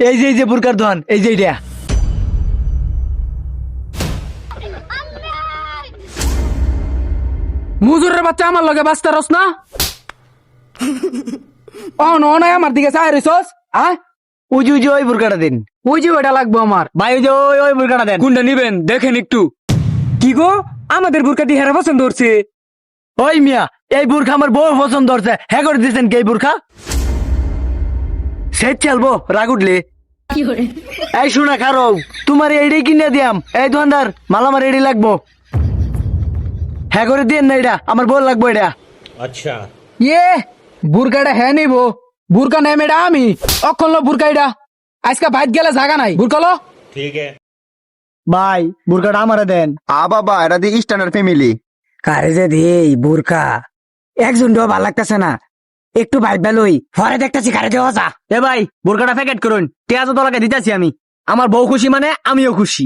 এই যে এই যে বুরকার দোকান এই যে এটা মুজুরের বাচ্চা আমার লগে বাস্তা রস না? ও আমার দিকে চাই রিসোস হ্যাঁ উজু উজু ওই বুরকাটা দিন। যে ওটা লাগবো আমার। ভাই যে ওই ওই বুরকাটা দেন। কোনটা নিবেন? দেখেন একটু। কি গো? আমাদের বুরকাটি হেরা পছন্দ করছে ওই মিয়া এই বুরখা আমার বউ পছন্দ হচ্ছে। হ্যাঁ করে দিয়েছেন কি বুরখা সেট চালবো রাগ উঠলে এই শোনা খারো তোমার এইটাই কিনে দিয়াম। এই দোকানদার মাল আমার এডি লাগবো। হ্যাঁ করে দেন না এটা আমার বল লাগবো এটা। আচ্ছা। ইয়ে বুরকাটা হ্যাঁ বুরকা নেম এটা আমি। অক্ষণ লো বুরকা এটা। আজকে বাইত গেলে জাগা নাই। বুরকালো ঠিক ভাই বুরকাটা আমারে দেন। আ বাবা এটা দি স্ট্যান্ডার্ড ফ্যামিলি কারে যে দেই বুরকা। একজন ডো ভালো লাগতেছে না। একটু ভাই বেলই পরে দেখতেছি কারে দেওয়া যা। এ ভাই বুরকাটা প্যাকেট করুন পেঁয়াজ তোলাকে দিতেছি আমি। আমার বউ খুশি মানে আমিও খুশি।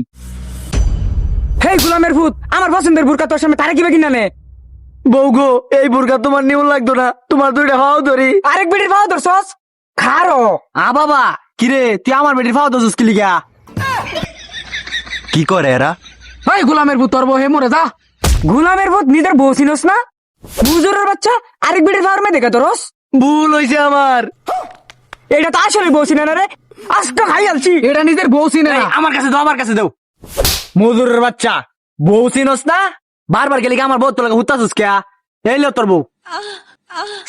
হেই গুলামের ভূত আমার পছন্দের বুরকা তোর সামনে তারে কিবে কিনা নে বউ গো এই বুরকা তোমার নিউ লাগতো না তোমার দুইটা হাওয়া ধরি। আরেক বেটির পাও ধরছস? খারো। আ বাবা কিরে তুই আমার বেটির ফাও দোষ কি লিগা? কি করে এরা? এই গুলামের ভূত তোর বউ হে মরে যা। গুলামের ভূত নিজের বউ চিনস না? বুজুরের বাচ্চা আরেক বেটির ফার্মে দেখে তোরস ভুল হয়েছে আমার। এটা তো আসলে বউ রে। খাই আলছি। এটা নিজের বউ আমার কাছে দাও আমার কাছে দাও। মজুরের বাচ্চা বউ চিনস না? বারবার গেলে আমার বউ তোর কে এই তোর বউ।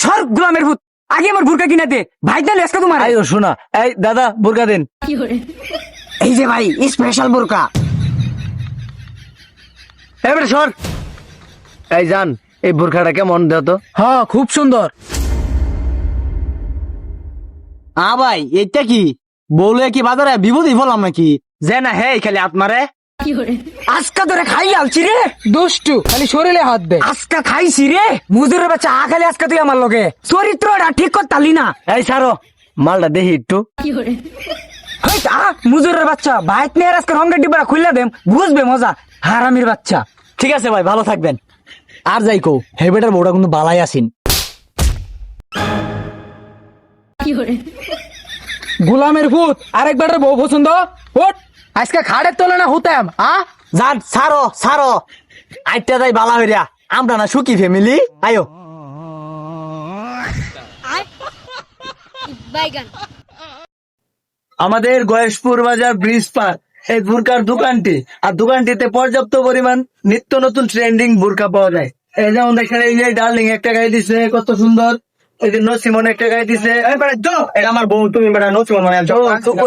সর গুলামের ভূত। আগে আমার বুরকা কিনা দে। ভাই আজকে তোমার। আইও শোনা। এই দাদা বুরকা দেন। এই যে ভাই স্পেশাল বুরকা এবারে সর। এই জান এই বুরখাটা কেমন দেও তো? হ্যাঁ খুব সুন্দর। আ ভাই এইটা কি? বউলে কি বাজারে বিপদই বললাম নাকি? যে না হে খালি আত্মারে আজকা ধরে খাই আলছি রে। দুষ্টু খালি শরীরে হাত দে। আজকা খাইছি রে। মুজুরের বাচ্চা আ খালি আজকা তুই আমার লগে। চরিত্রটা ঠিক করতালি না। এই সারো মালটা দেখি একটু। মুজুরের বাচ্চা। বাইক নিয়ে আজকে রঙের ডিব্বা খুললে দেম বুঝবে মজা। হারামির বাচ্চা। ঠিক আছে ভাই ভালো থাকবেন। আর যাই কো হেবেটার বউটা কিন্তু বালাই আসিন। গুলামের ভূত আরেক বেটার বউ পছন্দ? ওট আজকে খাড়ের তোলে না হতাম আ? যান সারো সারো আইটা যাই বালা হইরা। আমরা না সুখী ফ্যামিলি আয়ো। আমাদের গয়েশপুর বাজার ব্রিজ পার এই বুরকার দোকানটি। আর দোকানটিতে পর্যাপ্ত পরিমাণ নিত্য নতুন ট্রেন্ডিং বুরকা পাওয়া যায়। এই যেমন দেখেন এই যে ডার্লিং একটা গায়ে দিছে কত সুন্দর। এই যে নসিমন একটা গায়ে দিছে আমার বউ তুমি বেটা নসিমন মানে।